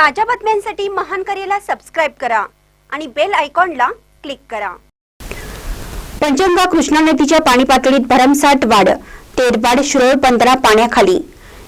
ताज्या बातम्यांसाठी महान करेला सबस्क्राईब करा आणि बेल आयकॉनला क्लिक करा. पंचगंगा कृष्णा नदीच्या पाणी पातळीत भरमसाठ वाढ तेरवाड शिरोळ बंदरा पाण्याखाली.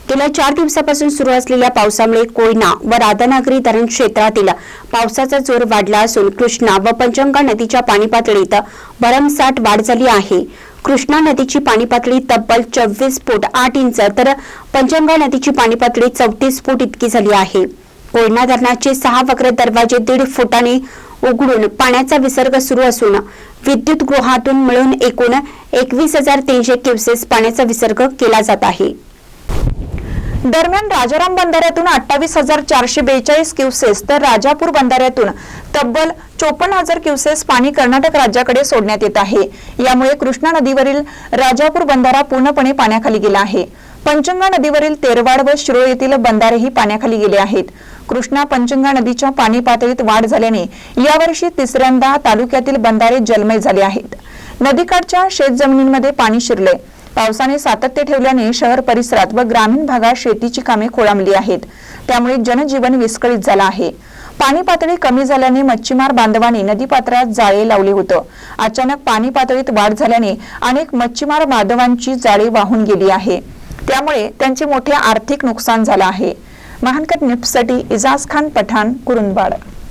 गेल्या चार दिवसापासून सुरू असलेल्या पावसामुळे कोयना व राधानगरी धरण क्षेत्रातील पावसाचा जोर वाढला असून कृष्णा व पंचगंगा नदीच्या पाणी पातळीत भरमसाठ वाढ झाली आहे. कृष्णा नदीची पाणी पातळी तब्बल चव्वीस फूट आठ इंच तर पंचगंगा नदीची पाणी पातळी चौतीस फूट इतकी झाली आहे. कोयना धरणाचे सहा वक्र दरवाजे दीड फुटाने उघडून पाण्याचा विसर्ग सुरू असून विद्युत गृहातून मिळून एकूण एकवीस हजार तीनशे क्युसेस पाण्याचा विसर्ग केला जात आहे. दरम्यान राजाराम बंधाऱ्यातून अठ्ठावीस हजार चारशे बेचाळीस क्युसेस तर राजापूर बंधाऱ्यातून तब्बल चोपन्न हजार क्युसेस पाणी कर्नाटक राज्याकडे सोडण्यात येत आहे. यामुळे कृष्णा नदीवरील राजापूर बंधारा पूर्णपणे पाण्याखाली गेला आहे. पंचंगा नदीवरील तेरवाड व शिरोळ येथील बंधारेही पाण्याखाली गेले आहेत. कृष्णा पंचंगा नदीच्या पाणी पातळीत वाढ झाल्याने यावर्षी तिसऱ्यांदा तालुक्यातील बंधारे जलमय झाले आहेत. नदीकाठच्या शेतजमिनींमध्ये पाणी शिरले. पावसाने सातत्य ठेवल्याने शहर परिसरात व ग्रामीण भागात शेतीची कामे खोळंबली आहेत. त्यामुळे जनजीवन विस्कळीत झालं आहे. पाणी पातळी कमी झाल्याने मच्छीमार बांधवांनी नदीपात्रात जाळे लावले होतं. अचानक पाणी पातळीत वाढ झाल्याने अनेक मच्छीमार बांधवांची जाळे वाहून गेली आहे. त्यामुळे त्यांचे मोठे आर्थिक नुकसान झालं आहे. महानकट निप्ससाठी इजाज खान पठाण कुरुंदवाड.